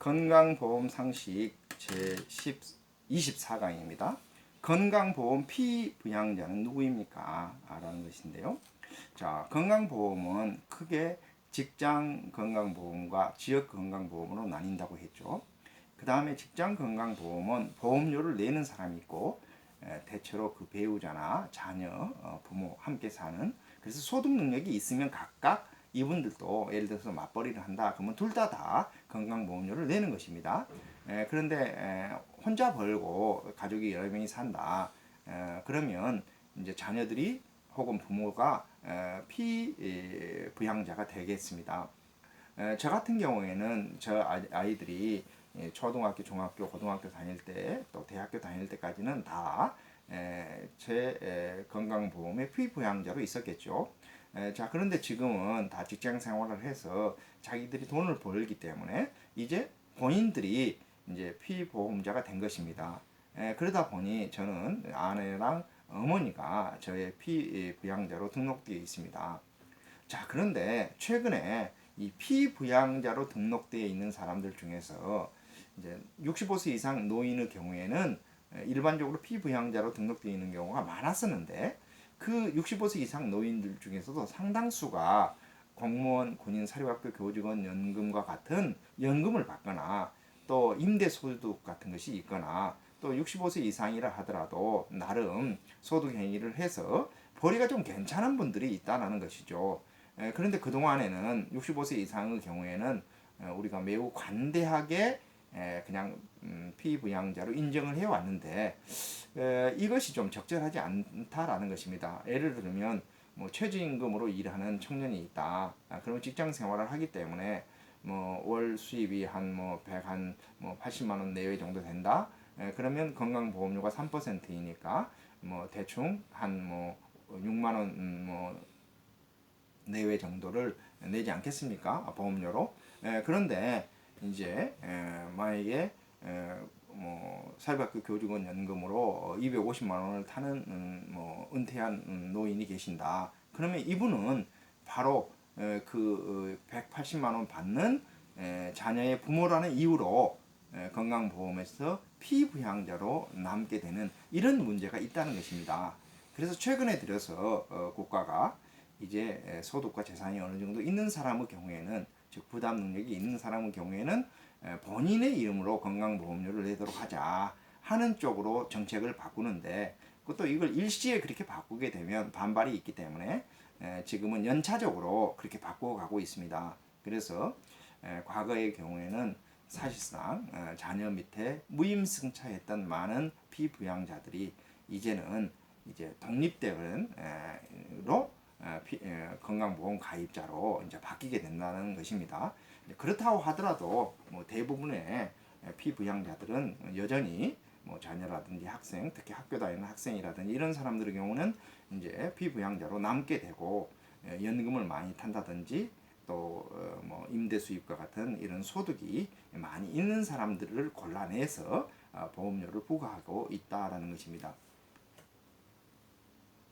건강보험 상식 제 10, 24강입니다. 건강보험 피부양자는 누구입니까? 라는 것인데요. 자, 건강보험은 크게 직장 건강보험과 지역 건강보험으로 나뉜다고 했죠. 그 다음에 직장 건강보험은 보험료를 내는 사람이 있고 에, 대체로 그 배우자나 자녀, 어, 부모 함께 사는 그래서 소득 능력이 있으면 각각 이분들도 예를 들어서 맞벌이를 한다 그러면 둘 다 다 건강보험료를 내는 것입니다. 에, 그런데 에, 혼자 벌고 가족이 여러 명이 산다 에, 그러면 이제 자녀들이 혹은 부모가 에, 피부양자가 되겠습니다. 에, 저 같은 경우에는 저 아이- 아이들이 예, 초등학교, 중학교, 고등학교 다닐 때 또 대학교 다닐 때까지는 다 제 건강보험의 피부양자로 있었겠죠. 에, 자 그런데 지금은 다 직장 생활을 해서 자기들이 돈을 벌기 때문에 이제 본인들이 이제 피보험자가 된 것입니다. 에, 그러다 보니 저는 아내랑 어머니가 저의 피부양자로 등록되어 있습니다. 자 그런데 최근에 이 피부양자로 등록되어 있는 사람들 중에서 이제 65세 이상 노인의 경우에는 일반적으로 피부양자로 등록되어 있는 경우가 많았었는데 그 65세 이상 노인들 중에서도 상당수가 공무원, 군인, 사립학교 교직원 연금과 같은 연금을 받거나 또 임대 소득 같은 것이 있거나 또 65세 이상이라 하더라도 나름 소득 행위를 해서 벌이가 좀 괜찮은 분들이 있다라는 것이죠. 에, 그런데 그 동안에는 65세 이상의 경우에는 에, 우리가 매우 관대하게 에, 그냥 음, 피부양자로 인정을 해왔는데 에, 이것이 좀 적절하지 않다라는 것입니다. 예를 들면 뭐 최저임금으로 일하는 청년이 있다. 아, 그러면 직장 생활을 하기 때문에 뭐 월 수입이 한뭐 100한 뭐 80만 원 내외 정도 된다. 에, 그러면 건강보험료가 3%이니까 뭐 대충 한 뭐 6만 원뭐 내외 정도를 내지 않겠습니까? 아, 보험료로. 에, 그런데 이제 에, 만약에 에, 뭐 사립학교 교직원 연금으로 250만 원을 타는 음, 뭐 은퇴한 음, 노인이 계신다. 그러면 이분은 바로 에, 그 180만 원 받는 에, 자녀의 부모라는 이유로 에, 건강보험에서 피부양자로 남게 되는 이런 문제가 있다는 것입니다. 그래서 최근에 들어서 어, 국가가 이제 에, 소득과 재산이 어느 정도 있는 사람의 경우에는 즉 부담 능력이 있는 사람의 경우에는 에, 본인의 이름으로 건강보험료를 내도록 하자 하는 쪽으로 정책을 바꾸는데 그것도 이걸 일시에 그렇게 바꾸게 되면 반발이 있기 때문에 에, 지금은 연차적으로 그렇게 바꾸어 가고 있습니다. 그래서 에, 과거의 경우에는 사실상 어, 자녀 밑에 무임승차했던 많은 피부양자들이 이제는 이제 독립되는 로 어, 피- 에, 건강보험 가입자로 이제 바뀌게 된다는 것입니다. 그렇다고 하더라도 뭐 대부분의 에, 피부양자들은 여전히 뭐 자녀라든지 학생, 특히 학교 다니는 학생이라든지 이런 사람들의 경우는 이제 피부양자로 남게 되고 에, 연금을 많이 탄다든지 또뭐 임대 수입과 같은 이런 소득이 많이 있는 사람들을 골라내서 어, 보험료를 부과하고 있다라는 것입니다.